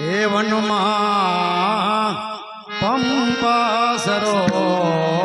એ વનમાં પંપા સરો